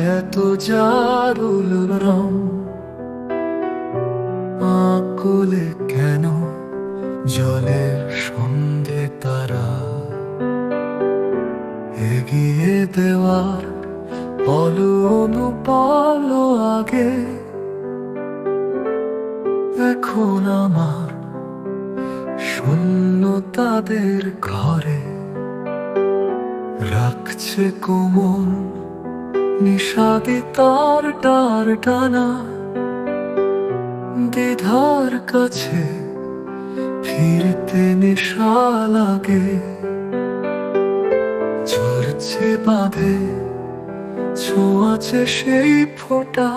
এত জারুল রং। আকুলে কেন জলের সন্ধে তারা? এগিয়ে দেওয়ার বলো অনুপালো আগে। এখন আমার শূন্য তাদের ঘরে। রাখছে কোমল নিষাদে তার ডার টানা দ্বিধার কাছে ফিরতে নেশা লাগে। ঝরছে বাঁধে ছোঁয়াছে সেই ফোঁটা।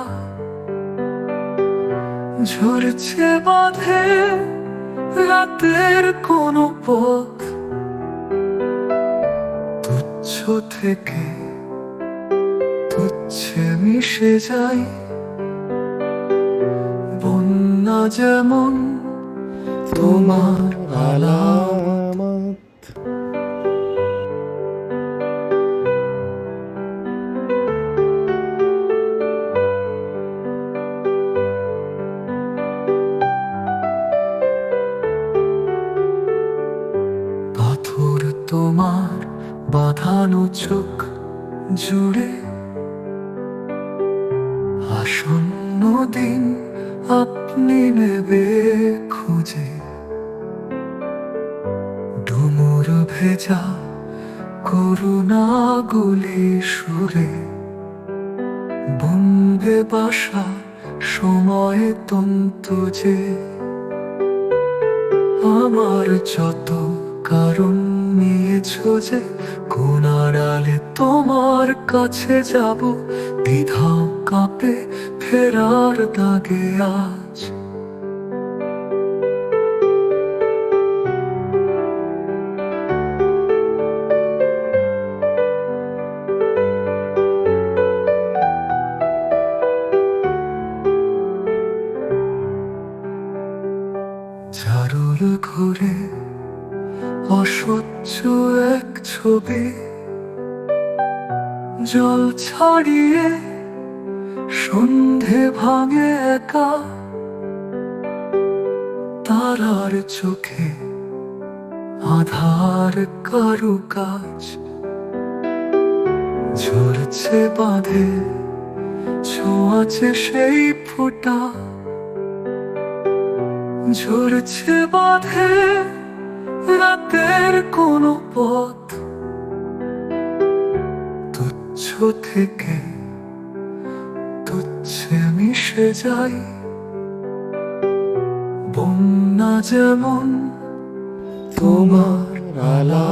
ঝরছে বাঁধে, রাতের কোনো পথ। তুচ্ছ থেকে তুচ্ছে মিশে যাই। বন্যা যেমন তোমার আলামত। পাথর তোমার বাঁধানো চোখ জুড়ে আসন্ন দিন আপনি নেবে খুঁজে। ডুমুর ভেজা করুণা গুলি সুরে। বন্ধে বাসা সময় তন্তু যে। আমার যত কারণ নিয়েছ যে কোন আড়ালে তোমার কাছে যাব? দ্বিধা কাঁপে ফেরার দাগে আজ। চারুল ঘুরে অসহ্য এক ছবি। জল ছাড়িয়ে সন্ধে ভাঙে একা। তারার চোখে আধার কারু কাজ ঝরছে বাঁধে ছোঁয়াছে সেই ফোঁটা। ঝরছে বাঁধে রাতের কোনো পথ। তুচ্ছ থেকে তুচ্ছে মিশে যাই। বন্যা যেমন তোমার আলা